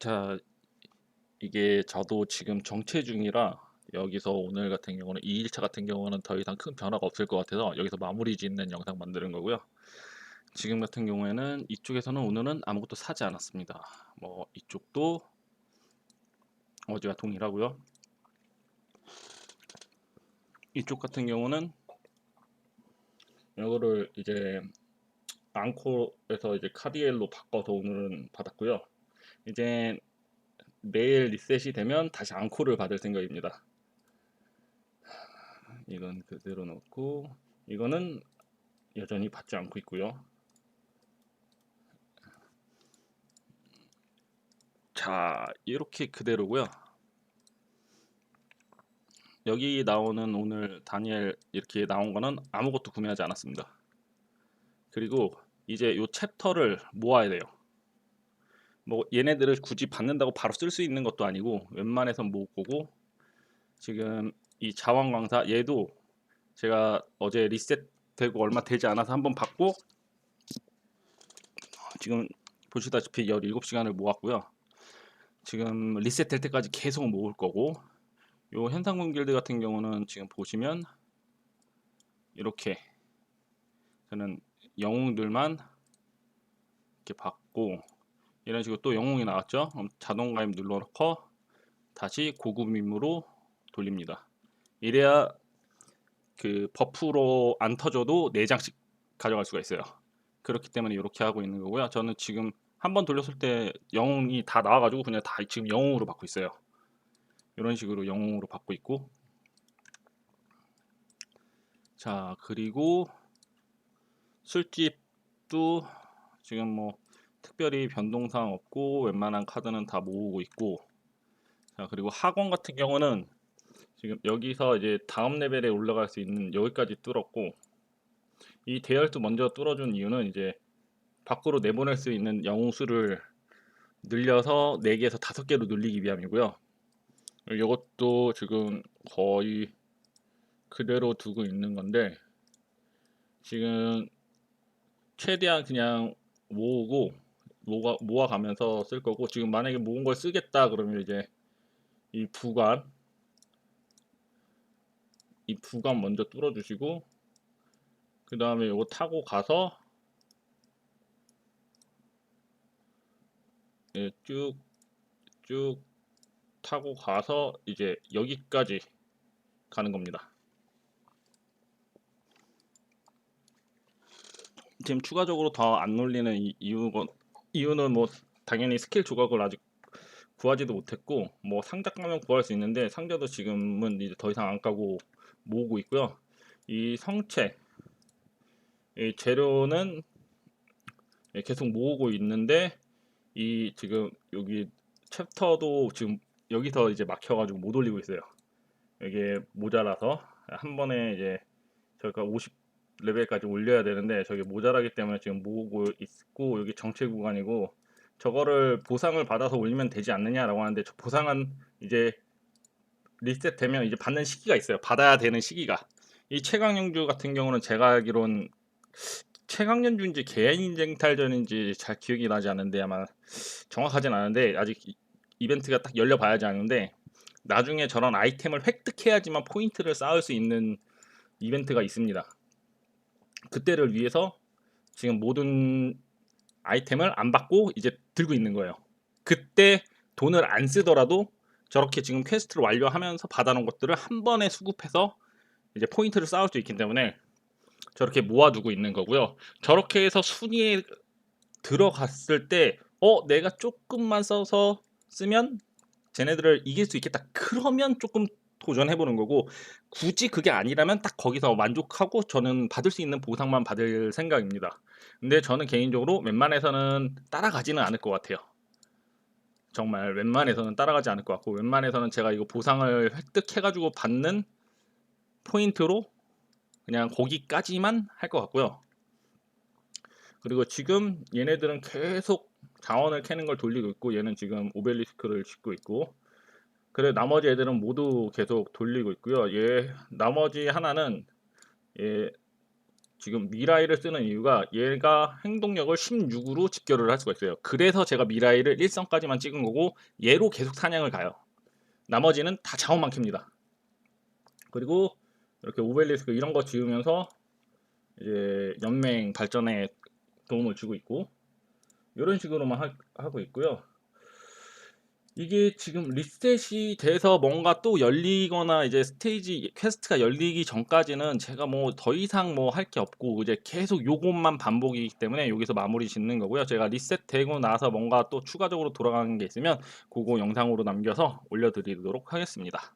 자, 이게 저도 지금 정체 중이라 여기서 오늘 같은 경우는 2일차 같은 경우는 더 이상 큰 변화가 없을 것 같아서 여기서 마무리 짓는 영상 만드는 거고요. 지금 같은 경우에는 이쪽에서는 오늘은 아무것도 사지 않았습니다. 뭐 이쪽도 어제와 동일하고요. 이쪽 같은 경우는 이거를 이제 앙코에서 이제 카디엘로 바꿔서 오늘은 받았고요. 이제 내일 리셋이 되면 다시 앙코를 받을 생각입니다. 이건 그대로 놓고 이거는 여전히 받지 않고 있고요. 자, 이렇게 그대로고요. 여기 나오는 오늘 다니엘 이렇게 나온 거는 아무것도 구매하지 않았습니다. 그리고 이제 요 챕터를 모아야 돼요. 뭐 얘네들을 굳이 받는다고 바로 쓸 수 있는 것도 아니고 웬만해선 못 보고 지금 이 자원광사 얘도 제가 어제 리셋되고 얼마 되지 않아서 한번 받고 지금 보시다시피 17시간을 모았고요. 지금 리셋 될 때까지 계속 모을 거고 요 현상금 길드 같은 경우는 지금 보시면 이렇게 저는 영웅들만 이렇게 받고 이런 식으로 또 영웅이 나왔죠. 그럼 자동 가입 눌러놓고 다시 고급임으로 돌립니다. 이래야 그 버프로 안 터져도 4장씩 가져갈 수가 있어요. 그렇기 때문에 이렇게 하고 있는 거고요. 저는 지금 한 번 돌렸을 때 영웅이 다 나와가지고 그냥 다 지금 영웅으로 받고 있어요. 이런 식으로 영웅으로 받고 있고 자 그리고 술집도 지금 뭐 특별히 변동사항 없고 웬만한 카드는 다 모으고 있고 자 그리고 학원 같은 경우는 지금 여기서 이제 다음 레벨에 올라갈 수 있는 여기까지 뚫었고 이 대열도 먼저 뚫어준 이유는 이제 밖으로 내보낼 수 있는 영웅 수를 늘려서 4개에서 5개로 늘리기 위함이고요. 이것도 지금 거의 그대로 두고 있는 건데 지금 최대한 그냥 모으고 모아, 모아가면서 쓸 거고 지금 만약에 모은 걸 쓰겠다 그러면 이제 이 부관 이 부관 먼저 뚫어 주시고 그 다음에 이거 타고 가서 예, 쭉 쭉 타고 가서 이제 여기까지 가는 겁니다. 지금 추가적으로 더 안 놀리는 이, 이유가 이유는 뭐 당연히 스킬 조각을 아직 구하지도 못했고 뭐 상자 까면 구할 수 있는데 상자도 지금은 이제 더 이상 안 까고 모으고 있고요. 이 성체 이 재료는 계속 모으고 있는데 이 지금 여기 챕터도 지금 여기서 이제 막혀가지고 못 올리고 있어요. 이게 모자라서 한 번에 이제 저희가 50 레벨까지 올려야 되는데 저게 모자라기 때문에 지금 모으고 있고 여기 정체 구간이고 저거를 보상을 받아서 올리면 되지 않느냐라고 하는데 저 보상은 이제 리셋 되면 이제 받는 시기가 있어요. 받아야 되는 시기가. 이 최강영주 같은 경우는 제가 알기론 최강연주인지 개인쟁탈전인지 잘 기억이 나지 않는데 아마 정확하진 않은데 아직 이벤트가 딱 열려봐야지 아는데 나중에 저런 아이템을 획득해야지만 포인트를 쌓을 수 있는 이벤트가 있습니다. 그때를 위해서 지금 모든 아이템을 안 받고 이제 들고 있는 거예요. 그때 돈을 안 쓰더라도 저렇게 지금 퀘스트를 완료하면서 받아놓은 것들을 한 번에 수급해서 이제 포인트를 쌓을 수 있기 때문에 저렇게 모아두고 있는 거고요. 저렇게 해서 순위에 들어갔을 때, 어, 내가 조금만 써서 쓰면 쟤네들을 이길 수 있겠다. 그러면 조금 도전해보는 거고, 굳이 그게 아니라면 딱 거기서 만족하고 저는 받을 수 있는 보상만 받을 생각입니다. 근데 저는 개인적으로 웬만해서는 따라가지는 않을 것 같아요. 정말 웬만해서는 따라가지 않을 것 같고, 웬만해서는 제가 이거 보상을 획득해가지고 받는 포인트로 그냥 거기까지만 할 것 같고요. 그리고 지금 얘네들은 계속 자원을 캐는 걸 돌리고 있고 얘는 지금 오벨리스크를 짓고 있고 그래 나머지 애들은 모두 계속 돌리고 있고요. 얘 나머지 하나는 얘 지금 미라이를 쓰는 이유가 얘가 행동력을 16으로 집결을 할 수가 있어요. 그래서 제가 미라이를 1성까지만 찍은 거고 얘로 계속 사냥을 가요. 나머지는 다 자원만 캡니다. 그리고 이렇게 오벨리스크 이런 거 지으면서 이제 연맹 발전에 도움을 주고 있고 이런 식으로만 하, 하고 있고요. 이게 지금 리셋이 돼서 뭔가 또 열리거나 이제 스테이지 퀘스트가 열리기 전까지는 제가 뭐 더 이상 뭐 할 게 없고 이제 계속 요것만 반복이기 때문에 여기서 마무리 짓는 거고요. 제가 리셋 되고 나서 뭔가 또 추가적으로 돌아가는 게 있으면 그거 영상으로 남겨서 올려드리도록 하겠습니다.